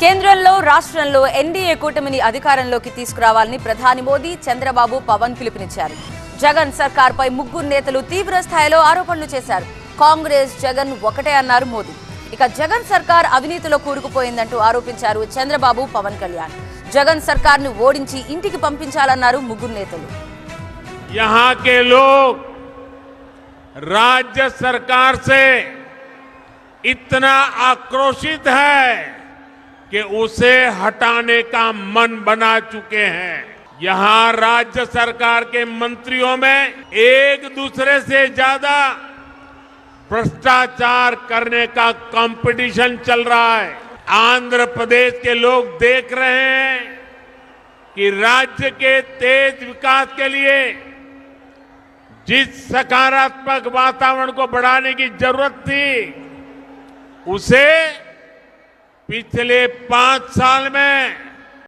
కేంద్రంలో రాష్ట్రంలో ఎన్డీఏ కూటమిని అధికారంలోకి తీసుకురావాలని ప్రధాని మోదీ చంద్రబాబు పవన్ పిలుపునిచ్చారు జగన్ సర్కార్పై ముగ్గురు నేతలు తీవ్ర స్థాయిలో ఆరోపణలు చేశారు కాంగ్రెస్ జగన్ ఒకటే అన్నారు మోదీ ఇక జగన్ సర్కార్ అవినీతిలో కూరుకుపోయిందంటూ ఆరోపించారు చంద్రబాబు పవన్ కళ్యాణ్ జగన్ సర్కార్ను ఓడించి ఇంటికి పంపించాలన్నారు ముగ్గురు నేతలు यहाँ के लोग राज्य सरकार से इतना आक्रोशित है कि उसे हटाने का मन बना चुके हैं। यहाँ राज्य सरकार के मंत्रियों में एक दूसरे से ज़्यादा भ्रष्टाचार करने का कंपटीशन चल रहा है। आंध्र प्रदेश के लोग देख रहे हैं कि राज्य के तेज विकास के लिए जिस सकारात्मक वातावरण को बढ़ाने की ज़रूरत थी, उसे पिछले पांच साल में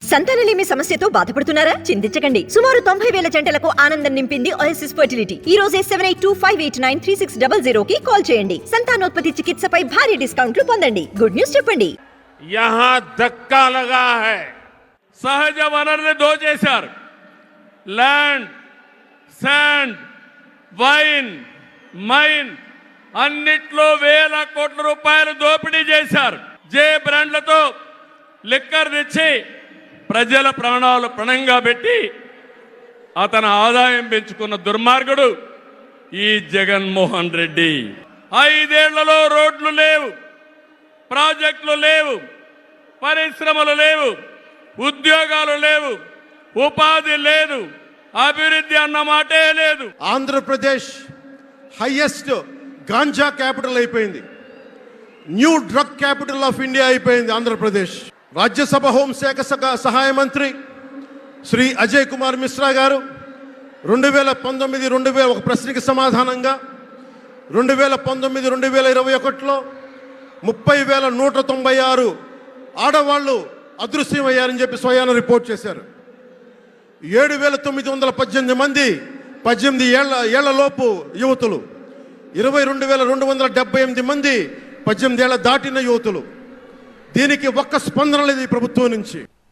సంతానలేమి సమస్యతో బాధపడుతున్నారా చింతించకండి సుమారు తొంభై వేల జంటలకు ఆనందం నింపింది ఓఎస్ఎస్ ఫర్టిలిటీ ఈ రోజే seven eight two five eight nine three six double zero కి కాల్ చేయండి సంతానోత్పత్తి చికిత్సపై భారీ డిస్కౌంట్లు పొందండి గుడ్ న్యూస్ చెప్పండి यहां धक्का लगा है సహజ వనరులు దోచేశారు ల్యాండ్ శాండ్ వైన్ మైన్ అన్నిట్లో వేల కోట్ల రూపాయలు దోపిడీ చేశారు జే బ్రాండ్లతో లిక్కర్ తెచ్చి ప్రజల ప్రాణాలు పణంగా పెట్టి అతని ఆదాయం పెంచుకున్న దుర్మార్గుడు ఈ జగన్మోహన్ రెడ్డి. ఐదేళ్ళలో రోడ్లు లేవు ప్రాజెక్టులు లేవు పరిశ్రమలు లేవు ఉద్యోగాలు లేవు ఉపాధి లేదు అభివృద్ధి అన్న మాటే లేదు. ఆంధ్రప్రదేశ్ హైయెస్ట్ గాంజా క్యాపిటల్ అయిపోయింది. New drug capital of India అయిపోయింది ఆంధ్రప్రదేశ్. రాజ్యసభ హోంశాఖ సహ- సహాయ మంత్రి శ్రీ అజయ్ కుమార్ మిశ్రా గారు రెండు వేల పంతొమ్మిది రెండు వేల ఒక ప్రశ్నకి సమాధానంగా రెండు వేల పంతొమ్మిది రెండు వేల ఇరవై ఒకటిలో ముప్పై వేల నూట తొంభై ఆరు ఆడవాళ్ళు అదృశ్యమయ్యారని చెప్పి స్వయాన రిపోర్ట్ చేశారు. ఏడు వేల తొమ్మిది వందల పద్దెనిమిది మంది పద్దెనిమిది ఏళ్ళ ఏళ్ళలోపు యువతులు ఇరవై రెండు వేల రెండు వందల డెబ్బై ఎనిమిది మంది పద్దెనిమిదేళ్ళ దాటిన యువతులు దీనికి ఒక్క స్పందన లేదు ఈ ప్రభుత్వం నుంచి.